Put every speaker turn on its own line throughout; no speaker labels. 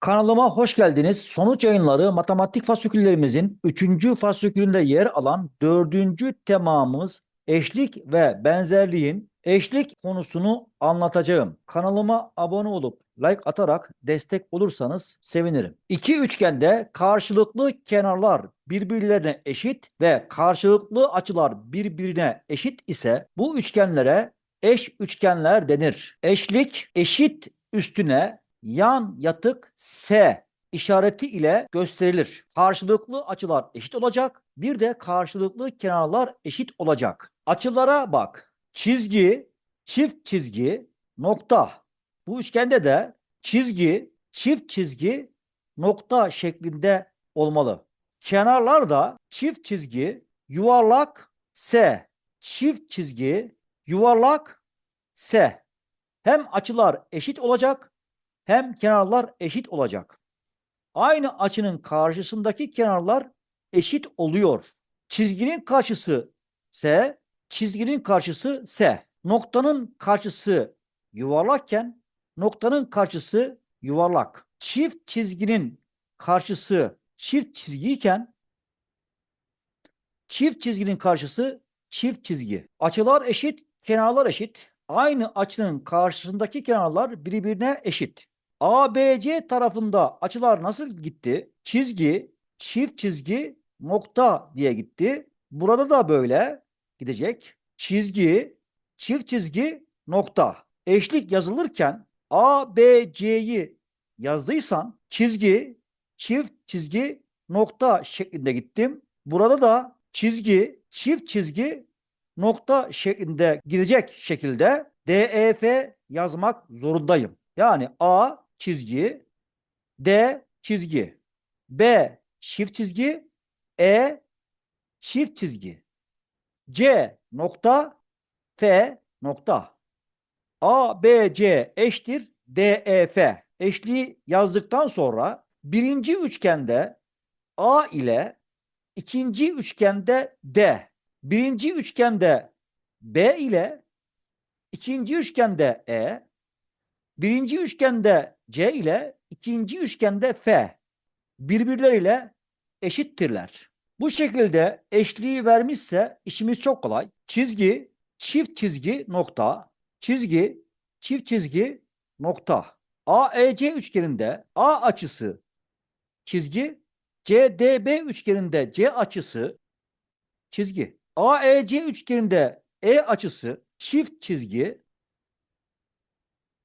Kanalıma hoş geldiniz. Sonuç yayınları matematik fasüküllerimizin 3. fasükülünde yer alan 4. temamız eşlik ve benzerliğin eşlik konusunu anlatacağım. Kanalıma abone olup like atarak destek olursanız sevinirim. İki üçgende karşılıklı kenarlar birbirlerine eşit ve karşılıklı açılar birbirine eşit ise bu üçgenlere eş üçgenler denir. Eşlik eşit üstüne yan yatık S işareti ile gösterilir. Karşılıklı açılar eşit olacak. Bir de karşılıklı kenarlar eşit olacak. Açılara bak. Çizgi, çift çizgi, nokta. Bu üçgende de çizgi, çift çizgi, nokta şeklinde olmalı. Kenarlar da çift çizgi, yuvarlak S, çift çizgi, yuvarlak S. Hem açılar eşit olacak hem kenarlar eşit olacak. Aynı açının karşısındaki kenarlar eşit oluyor. Çizginin karşısı S, çizginin karşısı S. Noktanın karşısı yuvarlakken noktanın karşısı yuvarlak. Çift çizginin karşısı çift çizgiyken çift çizginin karşısı çift çizgi. Açılar eşit, kenarlar eşit. Aynı açının karşısındaki kenarlar birbirine eşit. ABC tarafında açılar nasıl gitti? Çizgi, çift çizgi, nokta diye gitti. Burada da böyle gidecek. Çizgi, çift çizgi, nokta. Eşlik yazılırken ABC'yi yazdıysan çizgi, çift çizgi, nokta şeklinde gittim. Burada da çizgi, çift çizgi, nokta şeklinde gidecek şekilde DEF yazmak zorundayım. Yani A çizgi, D çizgi, B çift çizgi, E çift çizgi, C nokta, F nokta. A, B, C eşittir DEF. Eşliği yazdıktan sonra birinci üçgende A ile ikinci üçgende D. Birinci üçgende B ile ikinci üçgende E. Birinci üçgende C ile ikinci üçgende F birbirleriyle eşittirler. Bu şekilde eşliği vermişse işimiz çok kolay. Çizgi, çift çizgi, nokta, çizgi, çift çizgi, nokta. AEC üçgeninde A açısı çizgi, CDB üçgeninde C açısı çizgi. AEC üçgeninde E açısı çift çizgi,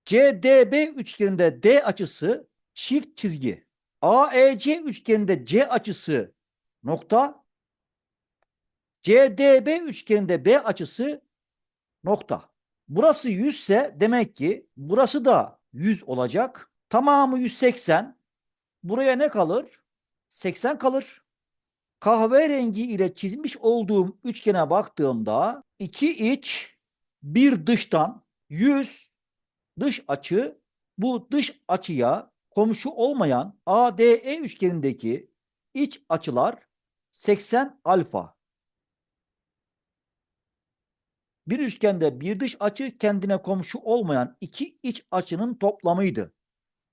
CDB üçgeninde D açısı çift çizgi. AEC üçgeninde C açısı nokta. CDB üçgeninde B açısı nokta. Burası 100 ise demek ki burası da 100 olacak. Tamamı 180. Buraya ne kalır? 80 kalır. Kahverengi ile çizmiş olduğum üçgene baktığımda iki iç bir dıştan 100 dış açı bu dış açıya komşu olmayan ADE üçgenindeki iç açılar 80 alfa. Bir üçgende bir dış açı kendine komşu olmayan iki iç açının toplamıydı.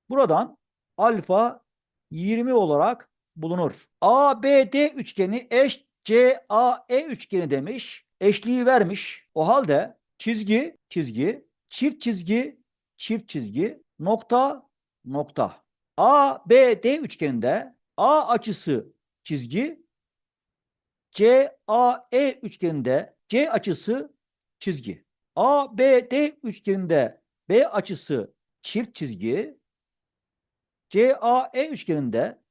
Buradan alfa 20 olarak bulunur. ABD üçgeni eş CAE üçgeni demiş. Eşliği vermiş. O halde çizgi, çizgi, çift çizgi, çift çizgi, nokta, nokta. ABD üçgeninde A açısı çizgi, CAE üçgeninde C açısı çizgi. ABD üçgeninde B açısı çift çizgi, CAE üçgeninde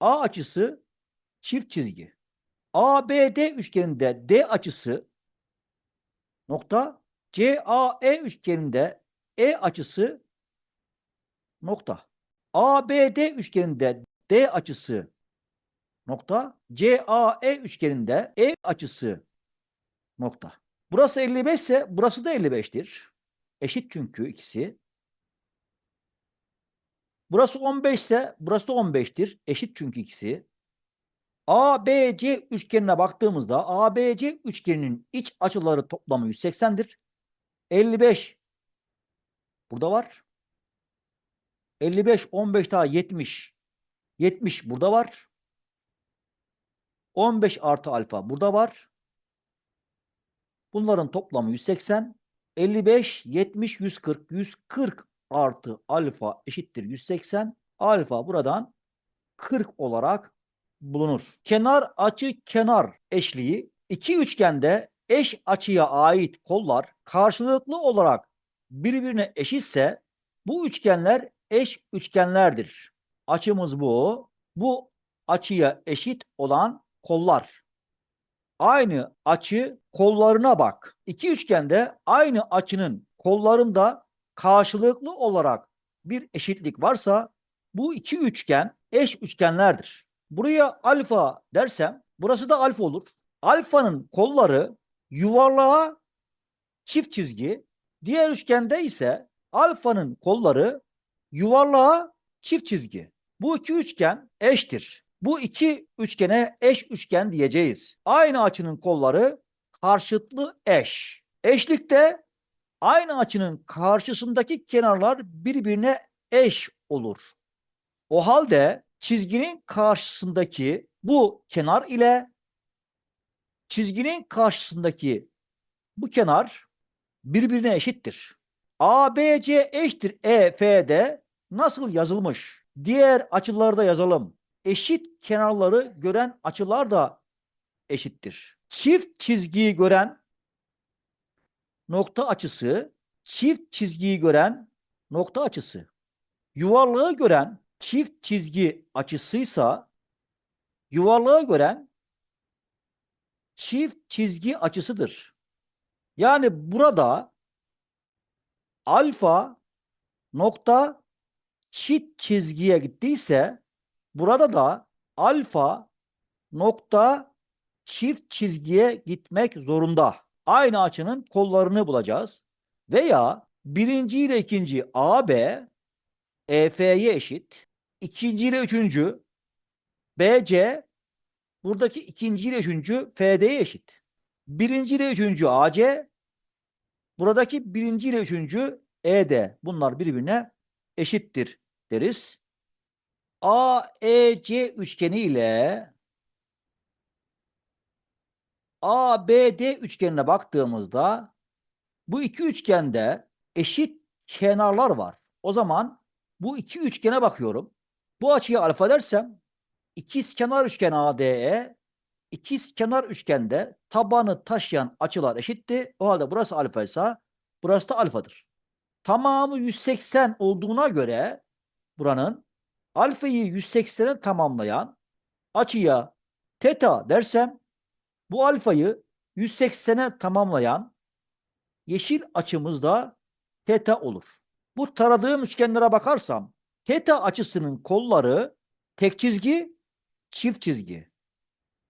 A açısı çift çizgi. ABD üçgeninde D açısı nokta CAE üçgeninde E açısı nokta. ABD üçgeninde D açısı nokta CAE üçgeninde E açısı nokta. Burası 55 ise burası da 55'tir. Eşit çünkü ikisi. Burası 15 ise burası da 15'tir. Eşit çünkü ikisi. ABC üçgenine baktığımızda ABC üçgeninin iç açıları toplamı 180'dir. 55 burada var. 55, 15 daha 70. 70 burada var. 15 artı alfa burada var. Bunların toplamı 180. 55, 70, 140. 140 artı alfa eşittir 180. Alfa buradan 40 olarak bulunur. Kenar açı kenar eşliği iki üçgende eş açıya ait kollar karşılıklı olarak birbirine eşitse bu üçgenler eş üçgenlerdir. Açımız bu. Bu açıya eşit olan kollar. Aynı açı kollarına bak. İki üçgende aynı açının kollarında karşılıklı olarak bir eşitlik varsa bu iki üçgen eş üçgenlerdir. Buraya alfa dersem burası da alfa olur. Alfanın kolları yuvarlığa çift çizgi, diğer üçgende ise alfanın kolları yuvarlığa çift çizgi. Bu iki üçgen eştir. Bu iki üçgene eş üçgen diyeceğiz. Aynı açının kolları karşıtlı eş. Eşlikte aynı açının karşısındaki kenarlar birbirine eş olur. O halde çizginin karşısındaki bu kenar ile çizginin karşısındaki bu kenar birbirine eşittir. ABC eşittir EF'de nasıl yazılmış? Diğer açılarda yazalım. Eşit kenarları gören açılar da eşittir. Çift çizgiyi gören nokta açısı, çift çizgiyi gören nokta açısı. Yuvarlığı gören çift çizgi açısıysa yuvarlığı gören çift çizgi açısıdır. Yani burada alfa nokta çift çizgiye gittiyse burada da alfa nokta çift çizgiye gitmek zorunda. Aynı açının kollarını bulacağız. Veya birinci ile ikinci AB EF'ye eşit. İkinci ile üçüncü BC buradaki ikinci ile üçüncü FD'ye eşit. Birinci ile üçüncü AC buradaki birinci ile üçüncü ED. Bunlar birbirine eşittir deriz. AEC üçgeni ile ABD üçgenine baktığımızda bu iki üçgende eşit kenarlar var. O zaman bu iki üçgene bakıyorum. Bu açıya alfa dersem ikiz kenar üçgen ADE ikiz kenar üçgende tabanı taşıyan açılar eşitti. O halde burası alfa ise burası da alfadır. Tamamı 180 olduğuna göre buranın alfayı 180'e tamamlayan açıya teta dersem bu alfayı 180'e tamamlayan yeşil açımız da teta olur. Bu taradığım üçgenlere bakarsam teta açısının kolları tek çizgi, çift çizgi.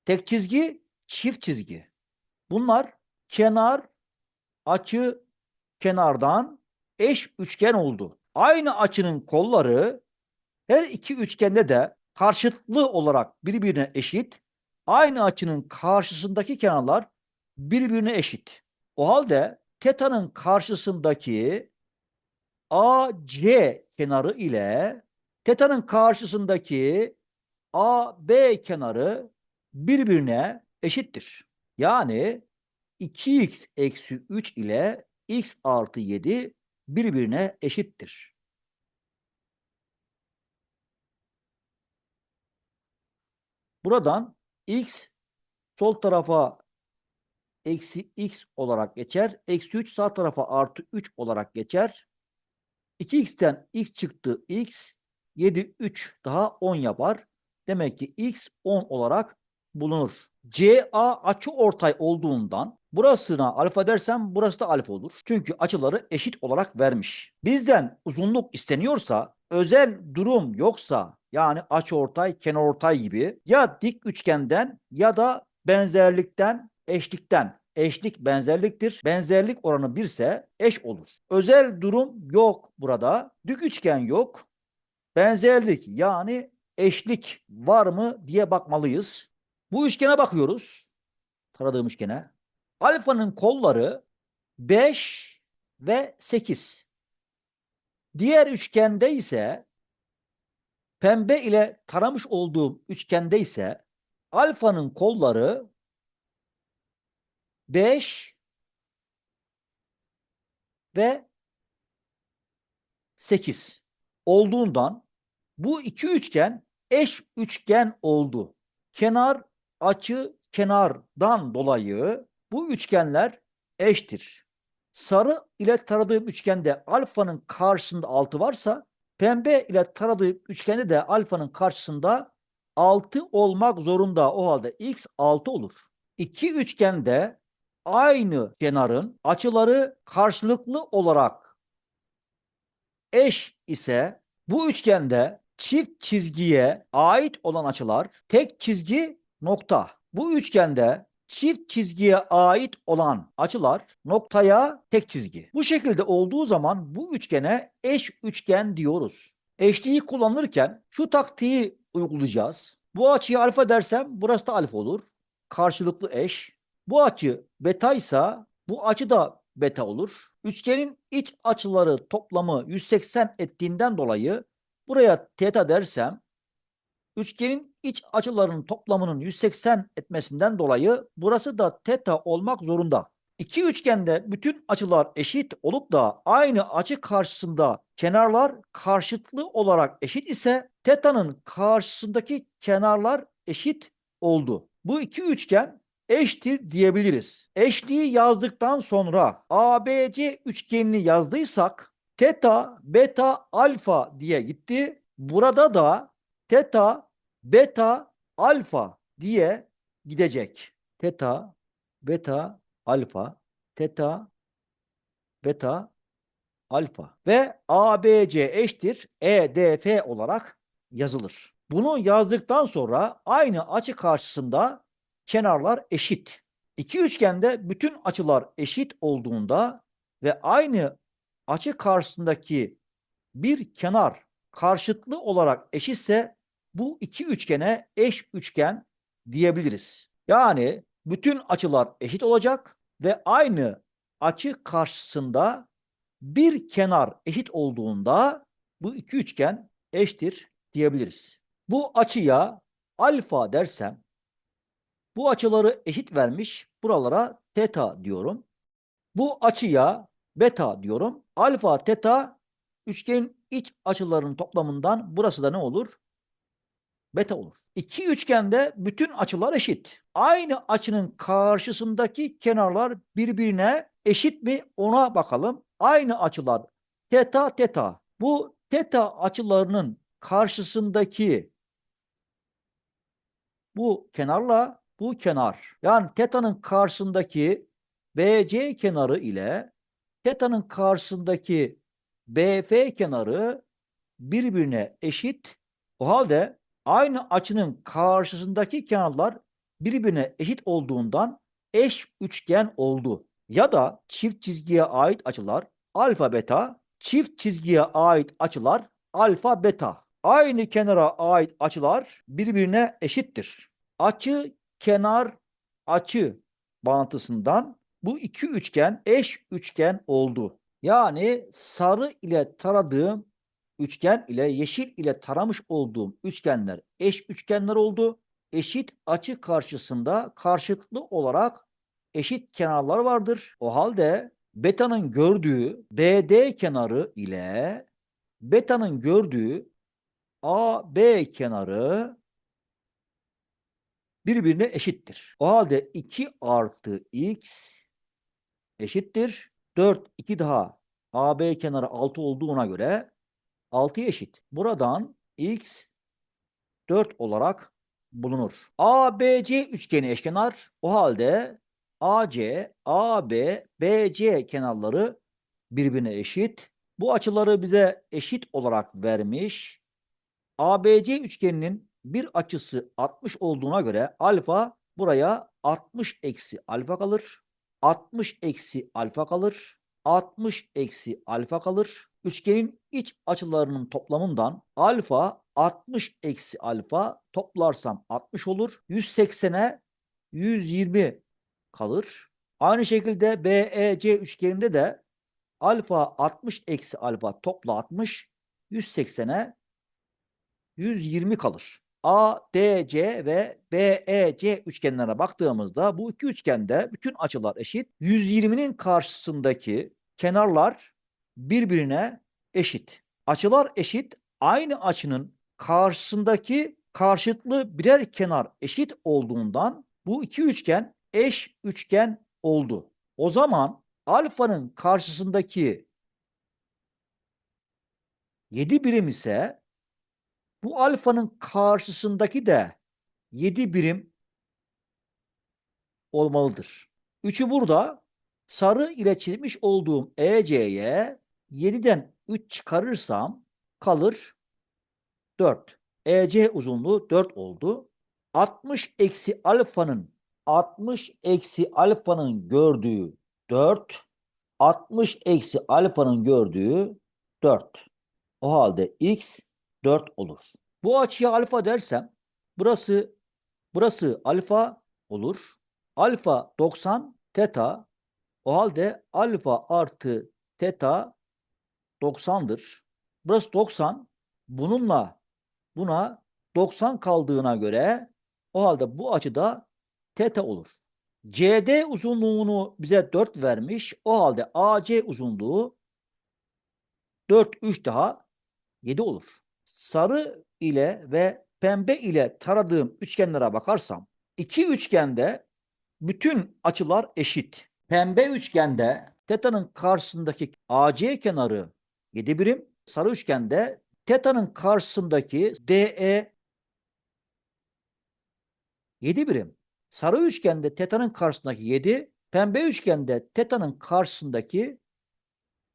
Tek çizgi, çift çizgi. Bunlar kenar, açı, kenardan eş üçgen oldu. Aynı açının kolları her iki üçgende de karşıtlı olarak birbirine eşit. Aynı açının karşısındaki kenarlar birbirine eşit. O halde teta'nın karşısındaki AC kenarı ile teta'nın karşısındaki AB kenarı birbirine eşittir. Yani 2x eksi 3 ile x artı 7 birbirine eşittir. Buradan x sol tarafa eksi x olarak geçer. Eksi 3 sağ tarafa artı 3 olarak geçer. 2x'ten x çıktı x. 7 3 daha 10 yapar. Demek ki x 10 olarak bulunur. CA açı ortay olduğundan burasına alfa dersem burası da alfa olur. Çünkü açıları eşit olarak vermiş. Bizden uzunluk isteniyorsa özel durum yoksa yani açı ortay, kenar ortay gibi ya dik üçgenden ya da benzerlikten, eşlikten eşlik benzerliktir. Benzerlik oranı 1 ise eş olur. Özel durum yok burada. Dik üçgen yok. Benzerlik yani eşlik var mı diye bakmalıyız. Bu üçgene bakıyoruz. Taradığım üçgene. Alfanın kolları 5 ve 8. Diğer üçgende ise Pembe ile taramış olduğum üçgende ise alfanın kolları 5 ve 8 olduğundan bu iki üçgen eş üçgen oldu. Kenar açı kenardan dolayı bu üçgenler eştir. Sarı ile taradığım üçgende alfanın karşısında 6 varsa pembe ile taradığım üçgende de alfanın karşısında 6 olmak zorunda. O halde x 6 olur. İki üçgende aynı kenarın açıları karşılıklı olarak eş ise bu üçgende çift çizgiye ait olan açılar tek çizgi nokta. Bu üçgende çift çizgiye ait olan açılar noktaya tek çizgi. Bu şekilde olduğu zaman bu üçgene eş üçgen diyoruz. Eşliği kullanırken şu taktiği uygulayacağız. Bu açıyı alfa dersem burası da alfa olur. Karşılıklı eş. Bu açı beta ise bu açı da beta olur. Üçgenin iç açıları toplamı 180 ettiğinden dolayı buraya teta dersem üçgenin iç açılarının toplamının 180 etmesinden dolayı burası da teta olmak zorunda. İki üçgende bütün açılar eşit olup da aynı açı karşısında kenarlar karşıtlı olarak eşit ise teta'nın karşısındaki kenarlar eşit oldu. Bu iki üçgen eşittir diyebiliriz. Eşliği yazdıktan sonra ABC üçgenini yazdıysak teta, beta, alfa diye gitti. Burada da teta, beta, alfa diye gidecek. Teta, beta, alfa, teta, beta, alfa ve ABC eşittir EDF olarak yazılır. Bunu yazdıktan sonra aynı açı karşısında kenarlar eşit. İki üçgende bütün açılar eşit olduğunda ve aynı açı karşısındaki bir kenar karşıtlı olarak eşitse bu iki üçgene eş üçgen diyebiliriz. Yani bütün açılar eşit olacak ve aynı açı karşısında bir kenar eşit olduğunda bu iki üçgen eşittir diyebiliriz. Bu açıya alfa dersem bu açıları eşit vermiş. Buralara teta diyorum. Bu açıya beta diyorum. Alfa, teta üçgenin iç açılarının toplamından burası da ne olur? Beta olur. İki üçgende bütün açılar eşit. Aynı açının karşısındaki kenarlar birbirine eşit mi ona bakalım. Aynı açılar teta teta. Bu teta açılarının karşısındaki bu kenarla bu kenar yani teta'nın karşısındaki BC kenarı ile teta'nın karşısındaki BF kenarı birbirine eşit. O halde aynı açının karşısındaki kenarlar birbirine eşit olduğundan eş üçgen oldu. Ya da çift çizgiye ait açılar alfa beta, çift çizgiye ait açılar alfa beta. Aynı kenara ait açılar birbirine eşittir. Açı kenar açı bağıntısından bu iki üçgen eş üçgen oldu. Yani sarı ile taradığım üçgen ile yeşil ile taramış olduğum üçgenler eş üçgenler oldu. Eşit açı karşısında karşılıklı olarak eşit kenarlar vardır. O halde beta'nın gördüğü BD kenarı ile beta'nın gördüğü AB kenarı birbirine eşittir. O halde 2 artı x eşittir. 4, 2 daha AB kenarı 6 olduğuna göre 6'ya eşit. Buradan x 4 olarak bulunur. ABC üçgeni eşkenar. O halde AC, AB, BC kenarları birbirine eşit. Bu açıları bize eşit olarak vermiş. ABC üçgeninin bir açısı 60 olduğuna göre alfa buraya 60 eksi alfa kalır. 60 eksi alfa kalır. 60 eksi alfa kalır. Üçgenin iç açılarının toplamından alfa 60 eksi alfa toplarsam 60 olur. 180'e 120 kalır. Aynı şekilde BEC üçgeninde de alfa 60 eksi alfa topla 60 180'e 120 kalır. A, D, C ve B, E, C üçgenlerine baktığımızda bu iki üçgende bütün açılar eşit. 120'nin karşısındaki kenarlar birbirine eşit. Açılar eşit. Aynı açının karşısındaki karşıtlı birer kenar eşit olduğundan bu iki üçgen eş üçgen oldu. O zaman alfanın karşısındaki 7 birim ise bu alfanın karşısındaki de 7 birim olmalıdır. Üçü burada sarı ile çizmiş olduğum EC'ye 7'den 3 çıkarırsam kalır 4. EC uzunluğu 4 oldu. 60 eksi alfanın 60 eksi alfanın gördüğü 4. 60 eksi alfanın gördüğü 4. O halde x 4 olur. Bu açıya alfa dersem burası burası alfa olur. Alfa 90 teta o halde alfa artı teta 90'dır. Burası 90. Bununla buna 90 kaldığına göre o halde bu açıda teta olur. CD uzunluğunu bize 4 vermiş. O halde AC uzunluğu 4 3 daha 7 olur. Sarı ile ve pembe ile taradığım üçgenlere bakarsam iki üçgende bütün açılar eşit. Pembe üçgende teta'nın karşısındaki AC kenarı 7 birim. Sarı üçgende teta'nın karşısındaki DE 7 birim. Sarı üçgende teta'nın karşısındaki 7, pembe üçgende teta'nın karşısındaki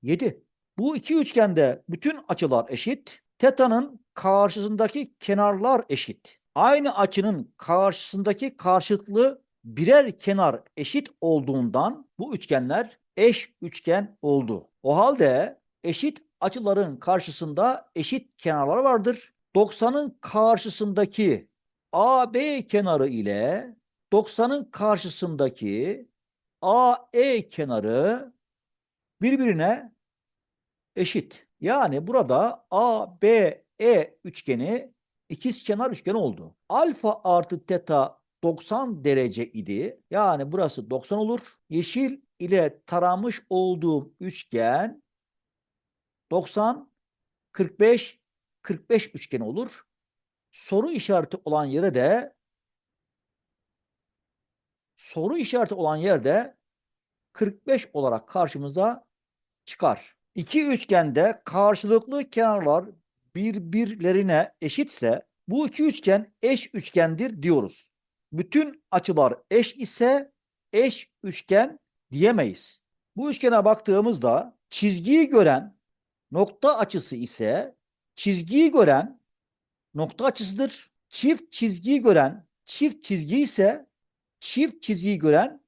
7. Bu iki üçgende bütün açılar eşit. Teta'nın karşısındaki kenarlar eşit. Aynı açının karşısındaki karşıtlı birer kenar eşit olduğundan bu üçgenler eş üçgen oldu. O halde eşit açıların karşısında eşit kenarlar vardır. 90'ın karşısındaki AB kenarı ile 90'ın karşısındaki AE kenarı birbirine eşit. Yani burada ABE üçgeni ikizkenar üçgen oldu. Alfa artı teta 90 derece idi. Yani burası 90 olur. Yeşil ile taramış olduğum üçgen 90 45 45 üçgen olur. Soru işareti olan yere de soru işareti olan yerde 45 olarak karşımıza çıkar. İki üçgende karşılıklı kenarlar birbirlerine eşitse bu iki üçgen eş üçgendir diyoruz. Bütün açılar eş ise eş üçgen diyemeyiz. Bu üçgene baktığımızda çizgiyi gören nokta açısı ise çizgiyi gören nokta açısıdır. Çift çizgiyi gören çift çizgi ise çift çizgiyi gören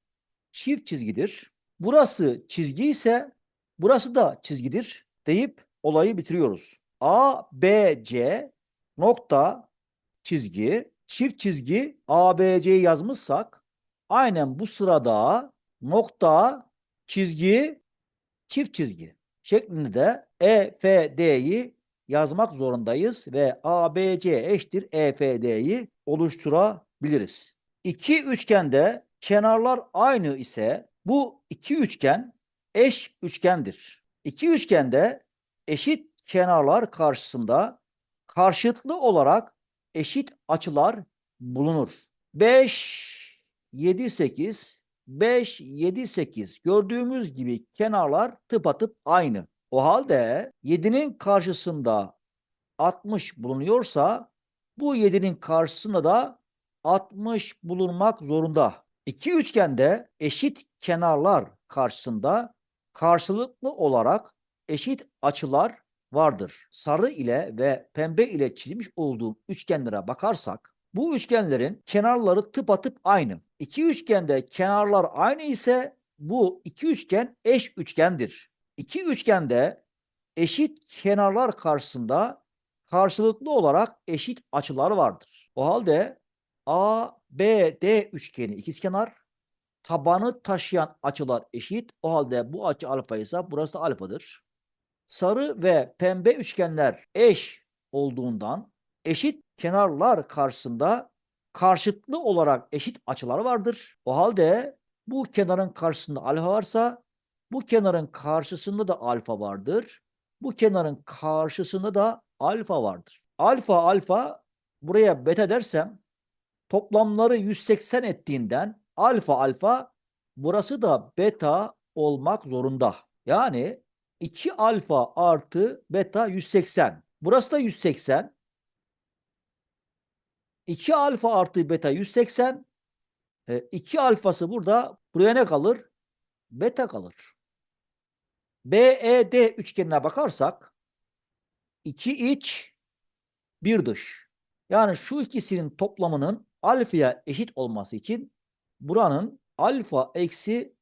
çift çizgidir. Burası çizgi ise burası da çizgidir deyip olayı bitiriyoruz. A, B, C nokta çizgi çift çizgi A, B, C'yi yazmışsak aynen bu sırada nokta çizgi çift çizgi şeklinde de E, F, D'yi yazmak zorundayız ve ABC eşittir EFD'yi oluşturabiliriz. İki üçgende kenarlar aynı ise bu iki üçgen eş üçgendir. İki üçgende eşit kenarlar karşısında karşıtlı olarak eşit açılar bulunur. 5, 7, 8, 5, 7, 8 gördüğümüz gibi kenarlar tıpatıp aynı. O halde 7'nin karşısında 60 bulunuyorsa bu 7'nin karşısında da 60 bulunmak zorunda. İki üçgende eşit kenarlar karşısında karşılıklı olarak eşit açılar vardır. Sarı ile ve pembe ile çizmiş olduğum üçgenlere bakarsak bu üçgenlerin kenarları tıpatıp aynı. İki üçgende kenarlar aynı ise bu iki üçgen eş üçgendir. İki üçgende eşit kenarlar karşısında karşılıklı olarak eşit açılar vardır. O halde A, B, D üçgeni ikizkenar, tabanı taşıyan açılar eşit. O halde bu açı alfa ise burası da alfadır. Sarı ve pembe üçgenler eş olduğundan eşit kenarlar karşısında karşıtlı olarak eşit açılar vardır. O halde bu kenarın karşısında alfa varsa bu kenarın karşısında da alfa vardır. Bu kenarın karşısında da alfa vardır. Alfa alfa buraya beta dersem toplamları 180 ettiğinden alfa alfa burası da beta olmak zorunda. Yani 2 alfa artı beta 180. Burası da 180. 2 alfa artı beta 180. 2 alfası burada buraya ne kalır? Beta kalır. BED üçgenine bakarsak 2 iç 1 dış. Yani şu ikisinin toplamının alfaya eşit olması için buranın alfa eksi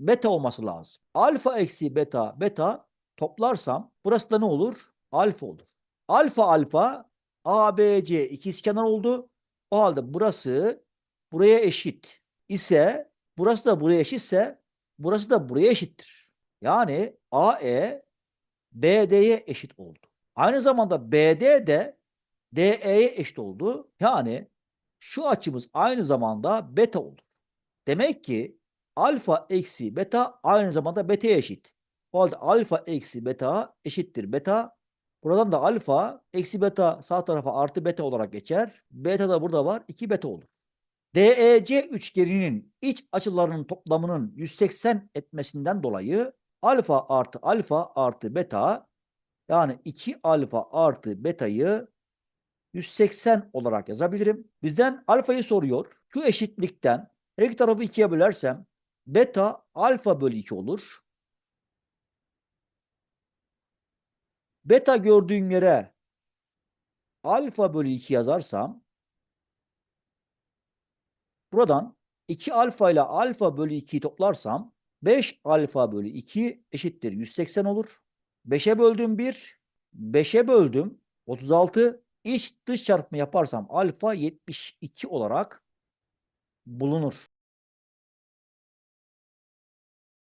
beta olması lazım. Alfa eksi beta beta toplarsam burası da ne olur? Alfa olur. Alfa alfa ABC ikizkenar oldu. O halde burası buraya eşit ise burası da buraya eşitse burası da buraya eşittir. Yani AE BD'ye eşit oldu. Aynı zamanda BD de DE'ye eşit oldu. Yani şu açımız aynı zamanda beta olur. Demek ki alfa eksi beta aynı zamanda beta'ya eşit. O halde alfa eksi beta eşittir beta. Buradan da alfa eksi beta sağ tarafa artı beta olarak geçer. Beta da burada var. 2 beta olur. DEC üçgeninin iç açılarının toplamının 180 etmesinden dolayı alfa artı alfa artı beta yani 2 alfa artı betayı 180 olarak yazabilirim. Bizden alfayı soruyor. Şu eşitlikten her iki tarafı ikiye bölersem beta alfa bölü 2 olur. Beta gördüğüm yere alfa bölü 2 yazarsam buradan 2 alfa ile alfa bölü 2'yi toplarsam 5 alfa bölü 2 eşittir 180 olur. 5'e böldüm 1, 5'e böldüm 36, iç dış çarpımı yaparsam alfa 72 olarak bulunur.